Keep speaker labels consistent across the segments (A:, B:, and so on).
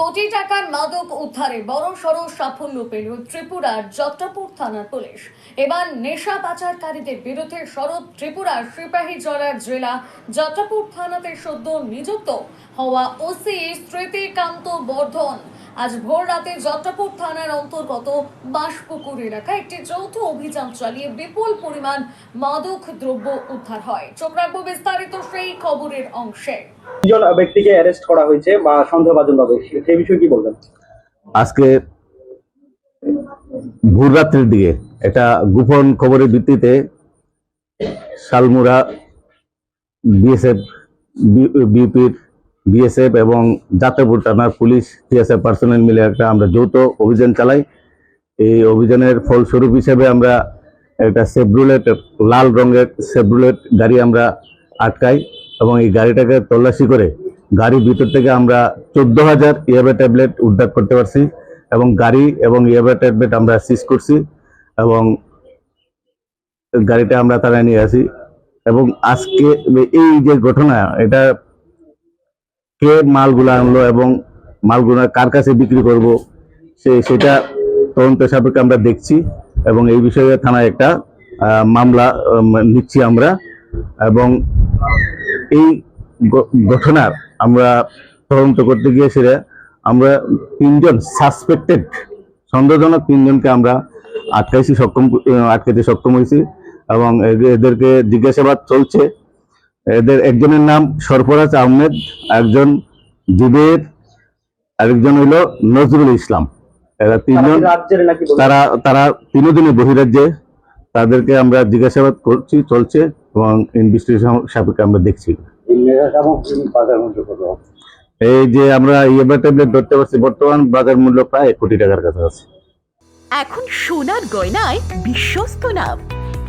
A: কোটি টাকার মাদক উদ্ধারে বড় সড় সাফল্য পেল ত্রিপুরার যত্রাপুর থানার পুলিশ। এবার নেশা পাচারকারীদের বিরুদ্ধে শরৎ ত্রিপুরার সিপাহী জলার জেলা যত্রাপুর থানাতে সদ্য নিযুক্ত হওয়া ওসি স্মৃতিকান্ত বর্ধন। আজ ভোর রাতে যত্রাপুর থানার অন্তর্গত বাঁশপুকুর এলাকায় একটি যৌথ অভিযান চালিয়ে বিপুল পরিমাণ মাদক দ্রব্য উদ্ধার হয়। চোখ রাখব বিস্তারিত সেই খবরের অংশে।
B: তিনজন ব্যক্তিকে অ্যারেস্ট করা হয়েছে বা সন্দেহভাজন ভাবে সেই বিষয়ে কি বলবেন?
C: আজকে ভোর রাত্রির দিকে একটা গোপন খবরের ভিত্তিতে শালমুরা বিএসএফ বিউপির বিএসএফ এবং যাত্রাপুর থানার পুলিশ টিএসএফ পার্সোনাল মিলে একটা আমরা যৌথ অভিযান চালাই। এই অভিযানের ফলস্বরূপ হিসেবে আমরা একটা সেব্রুলেট লাল রঙের সেব্রুলেট গাড়ি আমরা আটকাই এবং এই গাড়িটাকে তল্লাশি করে গাড়ির ভিতর থেকে আমরা চোদ্দ হাজার ইয়াবা ট্যাবলেট উদ্ধার করতে পারছি এবং গাড়ি এবং ইয়াবা ট্যাবলেট আমরা সিজ করছি এবং গাড়িটা আমরা তারা নিয়ে আসি। এবং আজকে এই যে ঘটনা, এটা কে মালগুলো আনলো এবং মালগুলো কার কাছে বিক্রি করব, সে সেটা তদন্ত সাপেক্ষে আমরা দেখছি এবং এই বিষয়ে থানায় একটা মামলা নিচ্ছি আমরা এবং এই ঘটনার আমরা তদন্ত করতে গিয়ে সেটা আমরা তিনজন সাসপেক্টেড সন্দেহজনক তিনজনকে আমরা আটকাইছি, সক্ষম আটকাইতে সক্ষম হয়েছি এবং এদের- এদেরকে জিজ্ঞাসাবাদ চলছে। এদের একজনের নাম সরফরাজ আহমেদ একজন জুবের আরেকজন হইল নজরুল ইসলাম। এরা তিনজন? তারা তারা তিনজনই বহিরাজ্যে। তাদেরকে আমরা জিজ্ঞাসাবাদ করছি চলছে এবং ইনভেস্টিগেশন সাপেক্ষে আমরা দেখছি। এই যে আমরা ইয়েবা ট্যাবলেট ধরতে পারছি বর্তমান বাজার মূল্য প্রায় এক কোটি টাকার কাছে আছে
D: এখন সোনার গয়নায় বিশ্বস্ত নাম।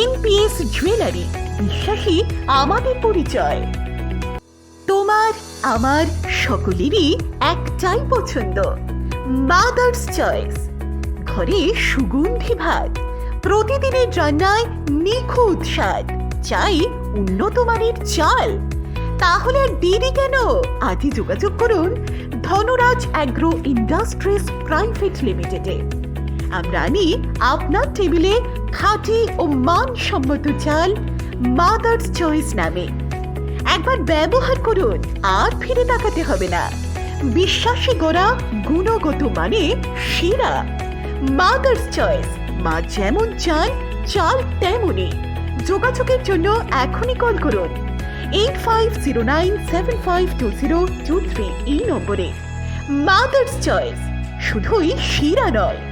D: এনপিএস জুয়েলারি বিশ্বাসী, আমাদের পরিচয়। তোমার, আমার সকলেরই একটাই পছন্দ মাদার্স চয়েস ঘরে সুগন্ধি ভাত, প্রতিদিনের রান্নায় নিখুঁত স্বাদ, চাই উন্নত মানের চাল। তাহলে আর দেরি কেন? আজই যোগাযোগ করুন ধনরাজ অ্যাগ্রো ইন্ডাস্ট্রিজ প্রাইভেট লিমিটেডে। আমরা আনি আপনার টেবিলে খাঁটি ও মানসম্মত চাল মাদার্স চয়েস নামে। একবার ব্যবহার করুন, আর ফিরে তাকাতে হবে না। বিশ্বাসী গোড়া গুণগত মানে সেরা। মাদার্স চয়েস মা যেমন চান, চাল তেমনই। যোগাযোগের জন্য এখনই কল করুন। Eight five zero nine seven five two zero two three এই নম্বরে। মাদার্স চয়েস শুধুই শিরা নয়।